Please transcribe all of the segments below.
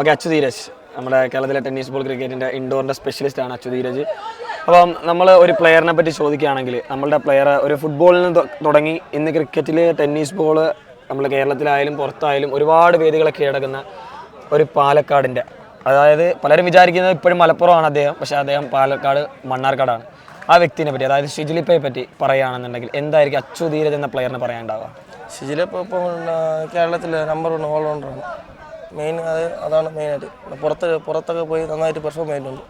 Okay Achu Dheeraj. നമ്മുടെ കേരളത്തിലെ tennis ball ക്രിക്കറ്റിന്റെ ഇൻഡോറിന്റെ സ്പെഷ്യലിസ്റ്റ് ആണ് അച്ചു ധീരജ്. അപ്പം നമ്മൾ ഒരു പ്ലെയറിനെ പറ്റി ചോദിക്കുകയാണെങ്കിൽ നമ്മളുടെ പ്ലെയർ ഒരു ഫുട്ബോളിൽ നിന്ന് തുടങ്ങി ഇന്ന് ക്രിക്കറ്റിൽ ടെന്നീസ് ബോൾ നമ്മൾ കേരളത്തിലായാലും പുറത്തായാലും ഒരുപാട് വേദികളൊക്കെ കീഴടക്കുന്ന ഒരു പാലക്കാടിന്റെ അതായത് പലരും വിചാരിക്കുന്നത് ഇപ്പോഴും മലപ്പുറമാണ് അദ്ദേഹം പക്ഷേ അദ്ദേഹം പാലക്കാട് മണ്ണാർക്കാടാണ്. ആ വ്യക്തിനെ പറ്റി അതായത് ഷിജിലിപ്പയെ പറ്റി പറയുകയാണെന്നുണ്ടെങ്കിൽ എന്തായിരിക്കും അച്ചു ധീരജ് എന്ന പ്ലെയറിനെ പറയാനുണ്ടാവുക? ഷിജിലിപ്പ ഇപ്പോൾ ഇപ്പം കേരളത്തിലെ നമ്പർ വൺ ഓൾറൗണ്ടറാണ് മെയിൻ അത് അതാണ് മെയിനായിട്ട് പുറത്ത് പുറത്തൊക്കെ പോയി നന്നായിട്ട് പെർഫോം ചെയ്തിട്ടുണ്ട്.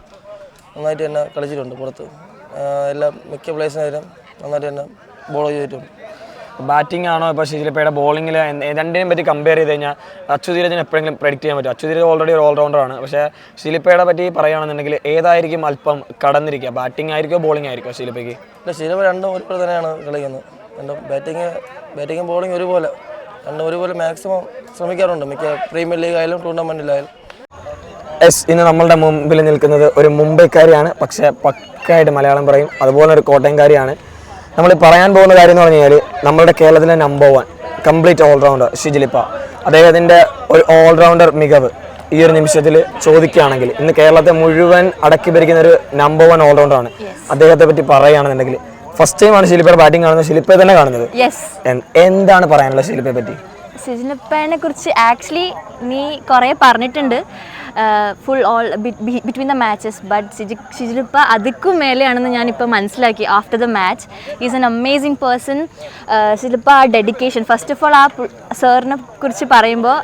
നന്നായിട്ട് തന്നെ കളിച്ചിട്ടുണ്ട് പുറത്ത്. എല്ലാം മിക്ക പ്ലേസിനായാലും നന്നായിട്ട് തന്നെ ബോൾ ചെയ്തിട്ടുണ്ട്. ബാറ്റിംഗ് ആണോ? ഇപ്പോൾ ഷിജിലിപ്പയുടെ ബോളിങ്ങിൽ രണ്ടിനെയും പറ്റി കമ്പയർ ചെയ്ത് കഴിഞ്ഞാൽ അച്യുതീരജിന് എപ്പോഴെങ്കിലും പ്രെഡിക്റ്റ് ചെയ്യാൻ പറ്റും. അച്യുതീരജ് ഓൾറെഡി ഒരു ഓൾറൗണ്ടറാണ് പക്ഷേ ശിലിപ്പയുടെ പറ്റി പറയുകയാണെന്നുണ്ടെങ്കിൽ ഏതായിരിക്കും അല്പം കടന്നിരിക്കുക? ബാറ്റിംഗ് ആയിരിക്കുമോ ബോളിംഗ് ആയിരിക്കുമോ ശിലിപ്പയ്ക്ക്? ശിലിപ്പ രണ്ടും ഒരുപോലെ തന്നെയാണ് കളിക്കുന്നത്. രണ്ടും ബാറ്റിങ് ബാറ്റിങ്ങും ബോളിങ് ഒരുപോലെ. രണ്ടും ഒരുപോലെ മാക്സിമം ശ്രമിക്കാറുണ്ട്. മിക്ക പ്രീമിയർ ലീഗ് ആയാലും ടൂർണമെന്റിലായാലും എസ് ഇന്ന് നമ്മളുടെ മുമ്പിൽ നിൽക്കുന്നത് ഒരു മുംബൈക്കാരിയാണ്. പക്ഷേ പക്കായിട്ട് മലയാളം പറയും. അതുപോലെ ഒരു കോട്ടയംകാരിയാണ്. നമ്മൾ പറയാൻ പോകുന്ന കാര്യം എന്ന് പറഞ്ഞു കഴിഞ്ഞാൽ നമ്മുടെ കേരളത്തിലെ number one complete allrounder Shijilippa അദ്ദേഹത്തിന്റെ ഒരു ഓൾറൗണ്ടർ മികവ് ഈ ഒരു നിമിഷത്തിൽ ചോദിക്കുകയാണെങ്കിൽ ഇന്ന് കേരളത്തെ മുഴുവൻ അടക്കി ഭരിക്കുന്ന ഒരു നമ്പർ വൺ ഓൾറൗണ്ടറാണ് അദ്ദേഹത്തെ പറ്റി പറയുകയാണെന്നുണ്ടെങ്കിൽ ഫസ്റ്റ് ടൈം ആണ് ശിലിപ്പയുടെ ബാറ്റിംഗ് കാണുന്നത്. ശിലിപ്പയെ തന്നെ കാണുന്നത്. എന്താണ് പറയാനുള്ളത് ശിലിപ്പയെ പറ്റി? സിജിനപ്പനെ കുറിച്ച് ആക്ച്വലി നീ കുറേ പറഞ്ഞിട്ടുണ്ട്. Full all between the matches but Siji Shijilippa അതിക്കും മേലെയാണെന്ന് ഞാനിപ്പോൾ മനസ്സിലാക്കി after the match is an amazing person Shijilippa ആ ഡെഡിക്കേഷൻ ഫസ്റ്റ് ഓഫ് ഓൾ ആ സാറിനെ കുറിച്ച് പറയുമ്പോൾ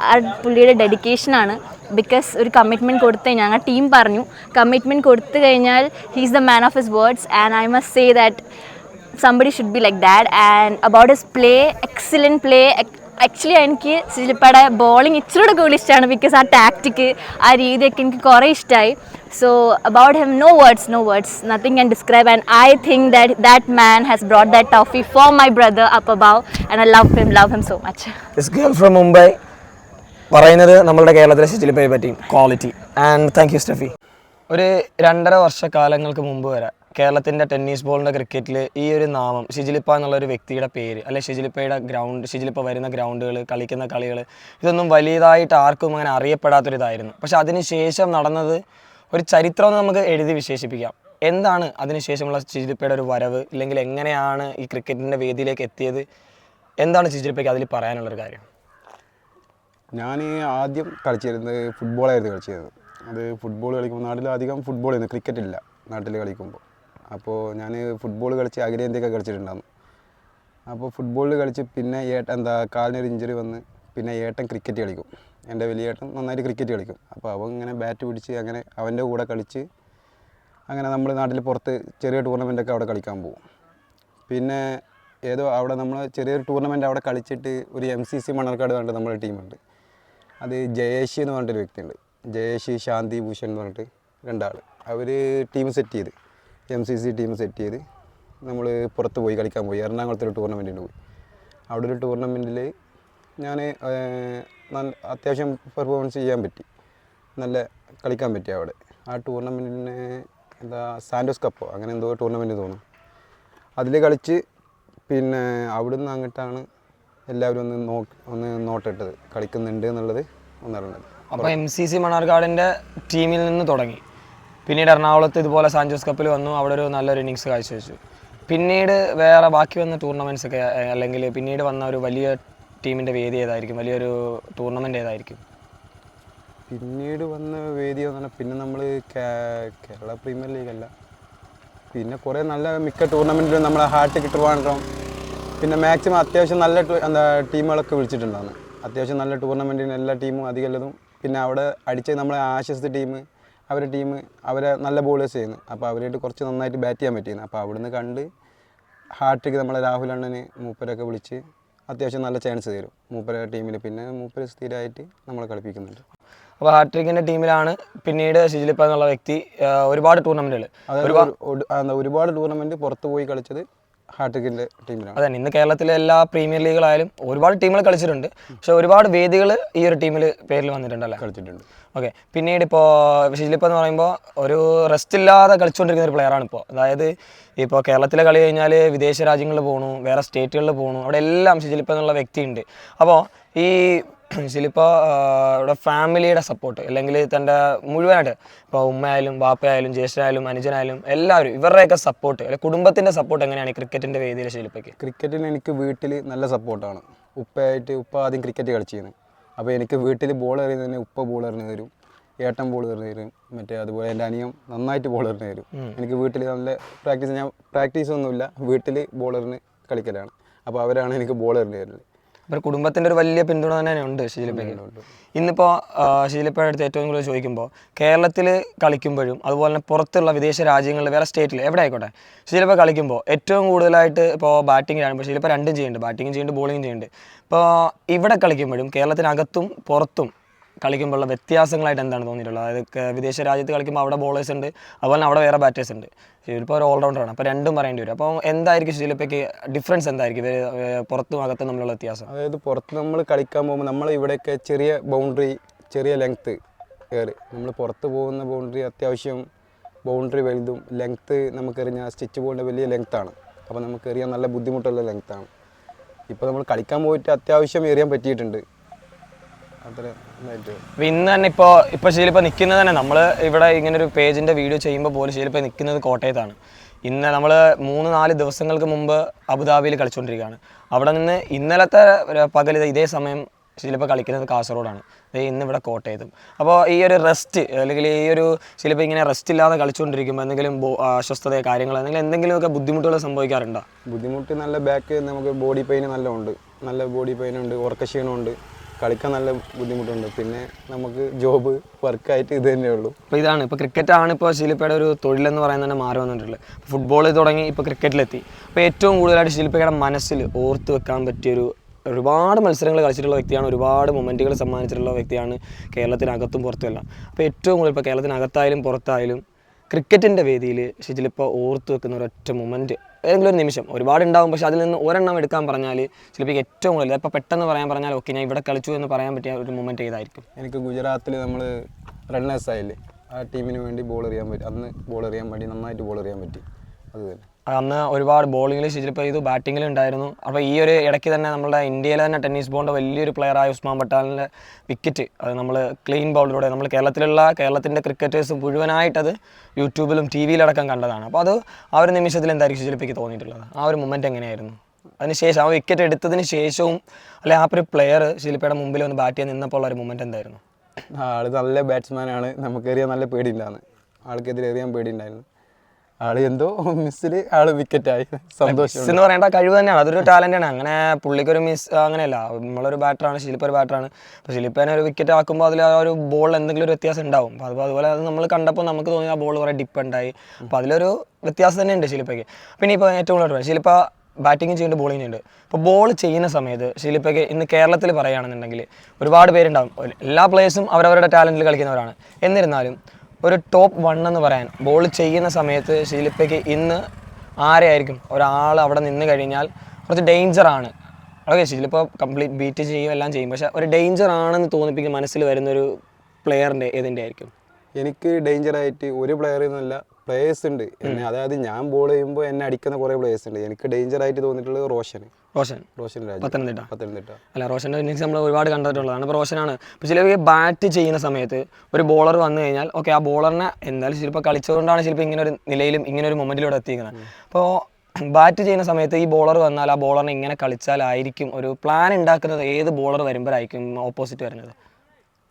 ആ പുള്ളിയുടെ ഡെഡിക്കേഷനാണ് ബിക്കോസ് ഒരു കമ്മിറ്റ്മെന്റ് കൊടുത്ത് കഴിഞ്ഞാൽ ഞങ്ങൾ ടീം പറഞ്ഞു. കമ്മിറ്റ്മെന്റ് കൊടുത്തു കഴിഞ്ഞാൽ he's the man of his words and I must say that somebody should be like that and about his play excellent play actually എനിക്ക് സിജിലിപ്പയുടെ ബോളിംഗ് ഇച്ചിരി കൂടുതൽ ഇഷ്ടമാണ് ബിക്കോസ് ആ ടാക്ടിക്ക് ആ രീതിയൊക്കെ എനിക്ക് കുറേ ഇഷ്ടമായി so about him no words no words nothing can describe and I think that that man has brought that trophy for my brother up above and I love him love him so much girl from Mumbai പറയുന്നത് നമ്മളുടെ കേരളത്തിലെ ശിജിലിപ്പയെ പറ്റി quality and thank you Steffi ഒരു രണ്ടര വർഷക്കാലങ്ങൾക്ക് മുമ്പ് വരെ കേരളത്തിന്റെ ടെന്നീസ് ബോളിന്റെ ക്രിക്കറ്റിൽ ഈ ഒരു നാമം ഷിജിലിപ്പ എന്നുള്ള ഒരു വ്യക്തിയുടെ പേര് അല്ലെ ഷിജിലിപ്പയുടെ ഗ്രൗണ്ട് ഷിജിലിപ്പ വരുന്ന ഗ്രൗണ്ടുകൾ കളിക്കുന്ന കളികൾ ഇതൊന്നും വലിയതായിട്ട് ആർക്കും അങ്ങനെ അറിയപ്പെടാത്തൊരിതായിരുന്നു പക്ഷെ അതിനുശേഷം നടന്നത് ഒരു ചരിത്രം നമുക്ക് എഴുതി വിശേഷിപ്പിക്കാം. എന്താണ് അതിനുശേഷമുള്ള ഷിജിലിപ്പയുടെ ഒരു വരവ്? ഇല്ലെങ്കിൽ എങ്ങനെയാണ് ഈ ക്രിക്കറ്റിന്റെ വേദിയിലേക്ക് എത്തിയത്? എന്താണ് ഷിജിലിപ്പയ്ക്ക് അതിൽ പറയാനുള്ളൊരു കാര്യം? ഞാൻ ആദ്യം കളിച്ചിരുന്നത് ഫുട്ബോളായിരുന്നു കളിച്ചിരുന്നത്. അത് ഫുട്ബോൾ കളിക്കുമ്പോൾ നാട്ടിലധികം ഫുട്ബോൾ ചെയ്യുന്നു ക്രിക്കറ്റ് ഇല്ല. നാട്ടിൽ കളിക്കുമ്പോൾ. അപ്പോൾ ഞാൻ ഫുട്ബോൾ കളിച്ച് അഖിലേന്ത്യയൊക്കെ കളിച്ചിട്ടുണ്ടായിരുന്നു അപ്പോൾ ഫുട്ബോളിൽ കളിച്ച് പിന്നെ ഏട്ടൻ എന്താ കാലിനൊരു ഇഞ്ചുറി വന്ന് പിന്നെ ഏട്ടൻ ക്രിക്കറ്റ് കളിക്കും. എന്റെ വലിയ ഏട്ടൻ നന്നായിട്ട് ക്രിക്കറ്റ് കളിക്കും. അപ്പോൾ അവൻ ഇങ്ങനെ ബാറ്റ് പിടിച്ച് അങ്ങനെ അവന്റെ കൂടെ കളിച്ച് അങ്ങനെ നമ്മൾ നാട്ടിൽ പുറത്ത് ചെറിയ ടൂർണമെന്റൊക്കെ അവിടെ കളിക്കാൻ പോകും. പിന്നെ ഏതോ അവിടെ നമ്മൾ ചെറിയൊരു ടൂർണമെന്റ് അവിടെ കളിച്ചിട്ട് ഒരു എം സി സി മണർക്കാട് പറഞ്ഞിട്ട് നമ്മുടെ ടീമുണ്ട് അത് ജയേഷി എന്ന് പറഞ്ഞിട്ടൊരു വ്യക്തിയുണ്ട്. ജയേഷി ശാന്തി ഭൂഷൺ എന്ന് പറഞ്ഞിട്ട് രണ്ടാൾ അവർ ടീം സെറ്റ് ചെയ്ത്. M C C team set ചെയ്ത് നമ്മൾ പുറത്ത് പോയി കളിക്കാൻ പോയി. എറണാകുളത്തൊരു ടൂർണമെന്റിന് പോയി. അവിടെ ഒരു ടൂർണമെന്റിൽ ഞാൻ നല്ല അത്യാവശ്യം പെർഫോമൻസ് ചെയ്യാൻ പറ്റി. നല്ല കളിക്കാൻ പറ്റി അവിടെ. ആ ടൂർണമെന്റിന് എന്താ സാൻഡോസ് കപ്പോ അങ്ങനെ എന്തോ ടൂർണമെന്റ് തോന്നും അതിൽ കളിച്ച് പിന്നെ അവിടുന്ന് അങ്ങോട്ടാണ് എല്ലാവരും ഒന്ന് നോ ഒന്ന് നോട്ടിട്ടത്. കളിക്കുന്നുണ്ട് എന്നുള്ളത് ഒന്നറിഞ്ഞത്. അപ്പോൾ എം സി സി മണ്ണാർക്കാടിന്റെ ടീമിൽ നിന്ന് തുടങ്ങി. പിന്നീട് എറണാകുളത്ത് ഇതുപോലെ സാഞ്ചോസ് കപ്പിൽ വന്നു. അവിടെ ഒരു നല്ലൊരു ഇന്നിങ്സ് കാഴ്ചവെച്ചു. പിന്നീട് വേറെ ബാക്കി വന്ന ടൂർണമെന്റ്സ് ഒക്കെ അല്ലെങ്കിൽ പിന്നീട് വന്ന ഒരു വലിയ ടീമിന്റെ വേദി ഏതായിരിക്കും? വലിയൊരു ടൂർണമെന്റ് ഏതായിരിക്കും? പിന്നീട് വന്ന വേദി എന്ന് പറഞ്ഞാൽ പിന്നെ നമ്മൾ കേരള പ്രീമിയർ ലീഗ് അല്ല. പിന്നെ കുറേ നല്ല മിക്ക ടൂർണമെന്റിലും നമ്മളെ ഹാർട്ട് കിട്ടുവാണ്ടോ പിന്നെ മാക്സിമം അത്യാവശ്യം നല്ല എന്താ ടീമുകളൊക്കെ വിളിച്ചിട്ടുണ്ടായിരുന്നു. അത്യാവശ്യം നല്ല ടൂർണമെന്റിന് എല്ലാ ടീമും അധികം പിന്നെ അവിടെ അടിച്ച നമ്മളെ ആശ്വസ്ത ടീം അവരുടെ ടീം അവരെ നല്ല ബോളേഴ്സ് ചെയ്യുന്നു. അപ്പോൾ അവരായിട്ട് കുറച്ച് നന്നായിട്ട് ബാറ്റ് ചെയ്യാൻ പറ്റിയിരുന്നു. അപ്പോൾ അവിടുന്ന് കണ്ട് ഹാർട്ടിക്ക് നമ്മളെ രാഹുൽ അണ്ണന് മൂപ്പരൊക്കെ വിളിച്ച് അത്യാവശ്യം നല്ല ചാൻസ് തരും. മൂപ്പര ടീമിൽ പിന്നെ മൂപ്പര് സ്ഥിരമായിട്ട് നമ്മളെ കളിപ്പിക്കുന്നുണ്ട്. അപ്പോൾ ഹാട്രിക്കിന്റെ ടീമിലാണ് പിന്നീട് ശിജിലിപ്പ എന്നുള്ള വ്യക്തി ഒരുപാട് ടൂർണമെന്റുകൾ ഒരുപാട് ടൂർണമെന്റ് പുറത്ത് പോയി കളിച്ചത് ഹാട്രിക്കിന്റെ ടീമിലാണ്. അതെ ഇന്ന് കേരളത്തിലെ എല്ലാ പ്രീമിയർ ലീഗുകളായാലും ഒരുപാട് ടീമുകൾ കളിച്ചിട്ടുണ്ട്. പക്ഷെ ഒരുപാട് വേദികൾ ഈ ഒരു ടീമിൽ പേരിൽ വന്നിട്ടുണ്ടല്ലേ? കളിച്ചിട്ടുണ്ട്. ഓക്കെ പിന്നീട് ഇപ്പോൾ ഷിജിലിപ്പ് എന്ന് പറയുമ്പോൾ ഒരു റെസ്റ്റ് ഇല്ലാതെ കളിച്ചുകൊണ്ടിരിക്കുന്ന ഒരു പ്ലെയറാണ് ഇപ്പോൾ അതായത് ഇപ്പോൾ കേരളത്തിലെ കളി കഴിഞ്ഞാൽ വിദേശ രാജ്യങ്ങളിൽ പോകണു വേറെ സ്റ്റേറ്റുകളിൽ പോകണു അവിടെ എല്ലാം ഷിജിലിപ്പ് എന്നുള്ള വ്യക്തിയുണ്ട്. അപ്പോൾ ഈ ശിലിപ്പോൾ ഇവിടെ ഫാമിലിയുടെ സപ്പോർട്ട് അല്ലെങ്കിൽ തന്റെ മുഴുവനായിട്ട് ഇപ്പോൾ ഉമ്മയായാലും ബാപ്പയായാലും ജ്യേഷ്ഠനായാലും അനുജനായാലും എല്ലാവരും ഇവരുടെയൊക്കെ സപ്പോർട്ട് അല്ലെങ്കിൽ കുടുംബത്തിന്റെ സപ്പോർട്ട് എങ്ങനെയാണ് ക്രിക്കറ്റിന്റെ വേദിയിൽ ശിലിപ്പയ്ക്ക്? ക്രിക്കറ്റിന് എനിക്ക് വീട്ടിൽ നല്ല സപ്പോർട്ടാണ് ഉപ്പയായിട്ട് ഉപ്പ ആദ്യം ക്രിക്കറ്റ് കളിച്ചിരുന്നു. അപ്പോൾ എനിക്ക് വീട്ടിൽ ബോൾ എറിയുന്നതിന് ഉപ്പ ബോൾ എറിഞ്ഞു തരും. ഏട്ടൻ ബോൾ എറിഞ്ഞു തരും. മറ്റേ അതുപോലെ എന്റെ അനിയൻ നന്നായിട്ട് ബോൾ എറിഞ്ഞു തരും. എനിക്ക് വീട്ടിൽ നല്ല പ്രാക്ടീസ് ഞാൻ പ്രാക്ടീസ് ഒന്നുമില്ല. വീട്ടിൽ ബോൾ എറിഞ്ഞ് കളിക്കലാണ്. അപ്പോൾ അവരാണ് എനിക്ക് ബോൾ എറിഞ്ഞു തരുന്നത്. അപ്പോൾ കുടുംബത്തിന്റെ ഒരു വലിയ പിന്തുണ തന്നെ ഉണ്ട് ശീലപ്പയ്ക്ക് ഇന്നിപ്പോൾ ശീലപ്പയുടെ അടുത്ത് ഏറ്റവും കൂടുതൽ ചോദിക്കുമ്പോൾ കേരളത്തിൽ കളിക്കുമ്പോഴും അതുപോലെ തന്നെ പുറത്തുള്ള വിദേശ രാജ്യങ്ങളിൽ വേറെ സ്റ്റേറ്റിൽ എവിടെ ആയിക്കോട്ടെ ശീലപ്പ കളിക്കുമ്പോൾ ഏറ്റവും കൂടുതലായിട്ട് ഇപ്പോൾ ബാറ്റിംഗ് ആകുമ്പോൾ ശീലപ്പ രണ്ടും ചെയ്യുന്നുണ്ട് ബാറ്റിംഗ് ചെയ്യുന്നുണ്ട് ബോളിംഗ് ചെയ്യുന്നുണ്ട്. ഇപ്പോൾ ഇവിടെ കളിക്കുമ്പോഴും കേരളത്തിനകത്തും പുറത്തും കളിക്കുമ്പോഴുള്ള വ്യത്യാസങ്ങളായിട്ട് എന്താണ് തോന്നിയിട്ടുള്ളത്? അതായത് വിദേശ രാജ്യത്ത് കളിക്കുമ്പോൾ അവിടെ ബോളേഴ്സ് ഉണ്ട് അതുപോലെ അവിടെ വേറെ ബാറ്റേഴ്സ് ഉണ്ട്. ശീലിപ്പോൾ ഒരു ഓൾറൗണ്ടറാണ് അപ്പോൾ രണ്ടും പറയേണ്ടി വരും. അപ്പോൾ എന്തായിരിക്കും ശിലപ്പയ്ക്ക് ഡിഫറൻസ് എന്തായിരിക്കും? ഇവർ പുറത്തും അകത്തും തമ്മിലുള്ള വ്യത്യാസം. അതായത് പുറത്ത് നമ്മൾ കളിക്കാൻ പോകുമ്പോൾ നമ്മൾ ഇവിടെയൊക്കെ ചെറിയ ബൗണ്ടറി ചെറിയ ലെങ്ത്ത് കയറി. നമ്മൾ പുറത്ത് പോകുന്ന ബൗണ്ടറി അത്യാവശ്യം ബൗണ്ടറി വലുതും ലെങ്ത്ത് നമുക്കെറിഞ്ഞാൽ സ്റ്റിച്ച് ബോളിന്റെ വലിയ ലെങ്ത്താണ് അപ്പോൾ നമുക്ക് എറിയാൻ നല്ല ബുദ്ധിമുട്ടുള്ള ലെങ്ത്താണ് ഇപ്പോൾ നമ്മൾ കളിക്കാൻ പോയിട്ട് അത്യാവശ്യം എറിയാൻ പറ്റിയിട്ടുണ്ട്. ഇന്ന് തന്നെ ഇപ്പോൾ ഇപ്പൊ ശീലിപ്പോ നിൽക്കുന്നത് തന്നെ നമ്മൾ ഇവിടെ ഇങ്ങനെ ഒരു പേജിന്റെ വീഡിയോ ചെയ്യുമ്പോൾ പോലും ശീലിപ്പോ നിൽക്കുന്നത് കോട്ടയത്താണ്. ഇന്ന് നമ്മൾ മൂന്ന് നാല് ദിവസങ്ങൾക്ക് മുമ്പ് അബുദാബിയിൽ കളിച്ചുകൊണ്ടിരിക്കുകയാണ് അവിടെ നിന്ന് ഇന്നലത്തെ പകൽ ഇത് സമയം ശിലിപ്പ കളിക്കുന്നത് കാസർഗോഡാണ്. ഇന്ന് ഇവിടെ കോട്ടയത്തും. അപ്പോൾ ഈ ഒരു റെസ്റ്റ് അല്ലെങ്കിൽ ഈ ഒരു ശിലിപ്പ ഇങ്ങനെ റെസ്റ്റ് ഇല്ലാതെ കളിച്ചുകൊണ്ടിരിക്കുമ്പോൾ എന്തെങ്കിലും അസ്വസ്ഥത കാര്യങ്ങൾ അല്ലെങ്കിൽ എന്തെങ്കിലും എന്തെങ്കിലുമൊക്കെ ബുദ്ധിമുട്ടുകൾ സംഭവിക്കാറുണ്ടോ? ബുദ്ധിമുട്ട് നല്ല ബാക്ക് നമുക്ക് ബോഡി പെയിൻ നല്ല ഉണ്ട്. നല്ല ബോഡി പെയിൻ ഉണ്ട് ഉറക്കക്ഷീണമുണ്ട്. കളിക്കാൻ നല്ല ബുദ്ധിമുട്ടുണ്ട്. പിന്നെ നമുക്ക് ജോബ് വർക്കായിട്ട് ഇത് തന്നെ ഉള്ളൂ. അപ്പോൾ ഇതാണ്. ഇപ്പോൾ ആണ് ഇപ്പോൾ ശിലിപ്പയുടെ ഒരു തൊഴിലെന്ന് പറയുന്നത് തന്നെ മാറി വന്നിട്ടുള്ളത്. ഫുട്ബോൾ തുടങ്ങി ഇപ്പോൾ ക്രിക്കറ്റിലെത്തി അപ്പോൾ ഏറ്റവും കൂടുതലായിട്ട് ശിലിപ്പയുടെ മനസ്സിൽ ഓർത്ത് വെക്കാൻ പറ്റിയൊരു ഒരുപാട് മത്സരങ്ങൾ കളിച്ചിട്ടുള്ള വ്യക്തിയാണ് ഒരുപാട് മൊമെന്റുകൾ സമ്മാനിച്ചിട്ടുള്ള വ്യക്തിയാണ് കേരളത്തിനകത്തും പുറത്തുമെല്ലാം. അപ്പോൾ ഏറ്റവും കൂടുതൽ ഇപ്പോൾ കേരളത്തിനകത്തായാലും പുറത്തായാലും ക്രിക്കറ്റിന്റെ വേദിയിൽ ഷിജിലിപ്പോൾ ഓർത്ത് വെക്കുന്ന ഒരൊറ്റ മൊമെന്റ് ഏതെങ്കിലും ഒരു നിമിഷം. ഒരുപാട് ഉണ്ടാവും പക്ഷെ അതിൽ നിന്ന് ഒരെണ്ണം എടുക്കാൻ പറഞ്ഞാൽ ചിലപ്പോൾ ഏറ്റവും കൂടുതൽ ഇപ്പോൾ പെട്ടെന്ന് പറയാൻ പറഞ്ഞാൽ ഓക്കെ ഞാൻ ഇവിടെ കളിച്ചു എന്ന് പറയാൻ പറ്റിയ ഒരു മൊമെന്റ് ഏതായിരിക്കും? എനിക്ക് ഗുജറാത്തിൽ നമ്മൾ റണ്ണേഴ്സ് ആയില്ലേ? ആ ടീമിന് വേണ്ടി ബോൾ എറിയാൻ പറ്റി അന്ന് ബോൾ എറിയാൻ വേണ്ടി നന്നായിട്ട് ബോൾ എറിയാൻ പറ്റി. അത് തന്നെ. അന്ന് ഒരുപാട് ബോളിങ്ങിൽ ശിജിപ്പ് ചെയ്തു ബാറ്റിങ്ങിൽ ഉണ്ടായിരുന്നു. അപ്പോൾ ഈ ഒരു ഇടയ്ക്ക് തന്നെ നമ്മുടെ ഇന്ത്യയിലെ തന്നെ ടെന്നീസ് ബോളിന്റെ വലിയൊരു പ്ലെയറായ ഉസ്മാൻ പട്ടാലിന്റെ വിക്കറ്റ് അത് നമ്മൾ ക്ലീൻ ബോളിലൂടെ നമ്മൾ കേരളത്തിലുള്ള കേരളത്തിന്റെ ക്രിക്കറ്റേഴ്സ് മുഴുവനായിട്ടത് യൂട്യൂബിലും ടി വിയിലടക്കം കണ്ടതാണ്. അപ്പോൾ അത് ആ ഒരു നിമിഷത്തിൽ എന്തായിരിക്കും ശിജിപ്പിക്ക് തോന്നിയിട്ടുള്ളത്? ആ ഒരു മൊമെന്റ് എങ്ങനെയായിരുന്നു? അതിനുശേഷം ആ വിക്കറ്റ് എടുത്തതിന് ശേഷവും അല്ലെ ആ ഒരു പ്ലെയർ ശിലിപ്പയുടെ മുമ്പിൽ വന്ന് ബാറ്റ് ചെയ്യാൻ നിന്നപ്പോൾ ഉള്ള ഒരു മൊമെന്റ് എന്തായിരുന്നു? ആൾ നല്ല ബാറ്റ്സ്മാനാണ് നമുക്ക് എറിയാൻ നല്ല പേടിയില്ലാന്ന്. ആൾക്കെതിരെ എറിയാൻ പേടിയുണ്ടായിരുന്നു. ആൾ എന്തോ മിസ്സിൽ ആൾ വിക്കറ്റായി സന്തോഷം എന്ന് പറയേണ്ട കഴിവ് തന്നെയാണ്. അതൊരു ടാലന്റ് ആണ്. അങ്ങനെ പുള്ളിക്കൊരു മിസ് അങ്ങനെയല്ല. നമ്മളൊരു ബാറ്ററാണ് ശിലിപ്പ് ഒരു ബാറ്ററാണ് അപ്പോൾ ശിലിപ്പനെ ഒരു വിക്കറ്റ് ആക്കുമ്പോൾ അതിൽ ആ ഒരു ബോൾ എന്തെങ്കിലും ഒരു വ്യത്യാസം ഉണ്ടാവും. അപ്പോൾ അതുപോലെ അത് നമ്മൾ കണ്ടപ്പോൾ നമുക്ക് തോന്നി ആ ബോൾ കുറേ ഡിപ്പ് ഉണ്ടായി അപ്പോൾ അതിലൊരു വ്യത്യാസം തന്നെ ഉണ്ട് ശിലിപ്പയ്ക്ക് പിന്നെ ഇപ്പോൾ ഏറ്റവും കൂടുതൽ ശിലിപ്പ ബാറ്റിംഗ് ചെയ്യുന്നുണ്ട് ബോളിംഗ് ചെയ്യുന്നുണ്ട്. അപ്പോൾ ബോൾ ചെയ്യുന്ന സമയത്ത് ശിലിപ്പയ്ക്ക് ഇന്ന് കേരളത്തിൽ പറയുകയാണെന്നുണ്ടെങ്കിൽ ഒരുപാട് പേരുണ്ടാവും. എല്ലാ പ്ലേയേഴ്സും അവരവരുടെ ടാലന്റിൽ കളിക്കുന്നവരാണ്. എന്നിരുന്നാലും ഒരു ടോപ്പ് വൺ എന്ന് പറയാൻ. ബോൾ ചെയ്യുന്ന സമയത്ത് ശിലിപ്പയ്ക്ക് ഇന്ന് ആരെയായിരിക്കും? ഒരാൾ അവിടെ നിന്ന് കഴിഞ്ഞാൽ കുറച്ച് ഡേഞ്ചറാണ് ഓക്കെ ശിലിപ്പോൾ കംപ്ലീറ്റ് ബീറ്റ് ചെയ്യും എല്ലാം ചെയ്യും. പക്ഷേ ഒരു ഡേഞ്ചർ ആണെന്ന് തോന്നിപ്പിക്കുന്ന മനസ്സിൽ വരുന്നൊരു പ്ലെയറിന്റെ ഏതിന്റെ ആയിരിക്കും? എനിക്ക് ഡേഞ്ചറായിട്ട് ഒരു പ്ലെയറിൽ എന്നല്ല പ്ലേയേഴ്സ് ഉണ്ട്. എന്നെ അതായത് ഞാൻ ബോൾ ചെയ്യുമ്പോൾ എന്നെ അടിക്കുന്ന കുറേ പ്ലേയേഴ്സ് ഉണ്ട്. എനിക്ക് ഡേഞ്ചർ ആയിട്ട് തോന്നിയിട്ടുള്ളത് റോഷൻ. റോഷൻ. റോഷൻ പത്തനംതിട്ട. പത്തനംതിട്ട. അല്ല റോഷന്റെ ഇന്നിങ്സ് നമ്മൾ ഒരുപാട് കണ്ടിട്ടുള്ളതാണ് അപ്പോൾ റോഷനാണ്. ഇപ്പോൾ ചിലവർ ബാറ്റ് ചെയ്യുന്ന സമയത്ത് ഒരു ബോളർ വന്നു കഴിഞ്ഞാൽ ഓക്കെ ആ ബോളറിനെ എന്തായാലും ചിലപ്പോൾ കളിച്ചതുകൊണ്ടാണ് ചിലപ്പോൾ ഇങ്ങനെ ഒരു നിലയിലും ഇങ്ങനെ ഒരു മൊമെന്റിലൂടെ എത്തിക്കുന്നത് അപ്പോൾ ബാറ്റ് ചെയ്യുന്ന സമയത്ത് ഈ ബോളർ വന്നാൽ ആ ബോളറിനെ ഇങ്ങനെ കളിച്ചാലായിരിക്കും ഒരു പ്ലാൻ ഉണ്ടാക്കുന്നത് ഏത് ബോളർ വരുമ്പോഴായിരിക്കും ഓപ്പോസിറ്റ് വരുന്നത്?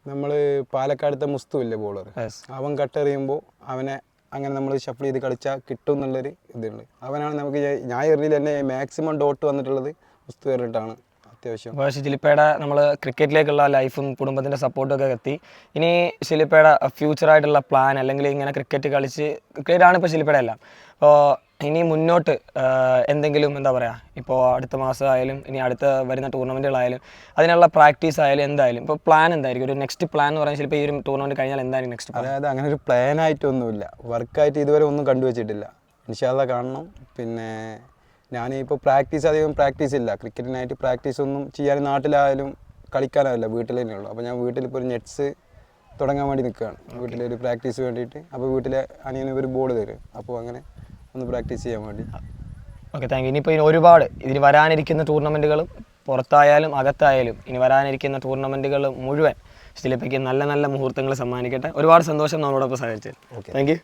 നമ്മൾ പാലക്കാടത്തെ മുസ്തു ഇല്ലേ ബോളർ അവൻ കട്ടെറിയുമ്പോൾ അവനെ അങ്ങനെ നമ്മൾ ഷഫിൾ ചെയ്ത് കളിച്ചാൽ കിട്ടും എന്നുള്ളൊരു ഇതുണ്ട്. അവനാണ് നമുക്ക് ഞാൻ- എറിയിൽ തന്നെ മാക്സിമം ഡോട്ട് വന്നിട്ടുള്ളത് മുസ്തു എറിഞ്ഞിട്ടാണ് അത്യാവശ്യം. അപ്പോൾ ശിലിപ്പയുടെ നമ്മൾ ക്രിക്കറ്റിലേക്കുള്ള ലൈഫും കുടുംബത്തിന്റെ സപ്പോർട്ടും ഒക്കെ എത്തി ഇനി ശിലിപ്പയുടെ ഫ്യൂച്ചറായിട്ടുള്ള പ്ലാൻ അല്ലെങ്കിൽ ഇങ്ങനെ ക്രിക്കറ്റ് കളിച്ച് ക്രിക്കറ്റാണ് ഇപ്പോൾ ശിലിപ്പയുടെ എല്ലാം അപ്പോൾ ഇനി മുന്നോട്ട് എന്തെങ്കിലും എന്താ പറയുക ഇപ്പോൾ അടുത്ത മാസം ആയാലും ഇനി അടുത്ത വരുന്ന ടൂർണമെന്റുകളായാലും അതിനുള്ള പ്രാക്ടീസ് ആയാലും എന്തായാലും ഇപ്പോൾ പ്ലാൻ എന്തായിരിക്കും? ഒരു നെക്സ്റ്റ് പ്ലാൻ എന്ന് പറഞ്ഞാൽ ചിലപ്പോൾ ഈ ഒരു ടൂർണമെന്റ് കഴിഞ്ഞാൽ എന്തായാലും നെക്സ്റ്റ് അതായത് അങ്ങനെ ഒരു പ്ലാൻ ആയിട്ടൊന്നുമില്ല. വർക്കായിട്ട് ഇതുവരെ ഒന്നും കണ്ടുവച്ചിട്ടില്ല. ഇൻഷാല്ല കാണണം. പിന്നെ ഞാനിപ്പോൾ പ്രാക്ടീസ് അധികം പ്രാക്ടീസ് ഇല്ല. ക്രിക്കറ്റിനായിട്ട് പ്രാക്ടീസ് ഒന്നും ചെയ്യാൻ നാട്ടിലായാലും കളിക്കാനാവില്ല വീട്ടിൽ തന്നെയുള്ളൂ അപ്പോൾ ഞാൻ വീട്ടിൽ വീട്ടിലിപ്പോൾ ഒരു നെറ്റ്സ് തുടങ്ങാൻ വേണ്ടി നിൽക്കുകയാണ്. വീട്ടിലൊരു പ്രാക്ടീസ് വേണ്ടിയിട്ട്. അപ്പോൾ വീട്ടിലെ അനിയന് ഒരു ബോൾ തരും. അപ്പോൾ അങ്ങനെ ഒന്ന് പ്രാക്ടീസ് ചെയ്യാൻ വേണ്ടി. ഓക്കെ താങ്ക് യു ഇനിയിപ്പോൾ ഇനി ഒരുപാട് ഇതിന് വരാനിരിക്കുന്ന ടൂർണമെന്റുകളും പുറത്തായാലും അകത്തായാലും ഇനി വരാനിരിക്കുന്ന ടൂർണമെന്റുകൾ മുഴുവൻ ശില്പയ്ക്ക് നല്ല നല്ല മുഹൂർത്തങ്ങൾ സമ്മാനിക്കട്ടെ. ഒരുപാട് സന്തോഷം നമ്മളോടൊപ്പം സഹകരിച്ചത് താങ്ക് യു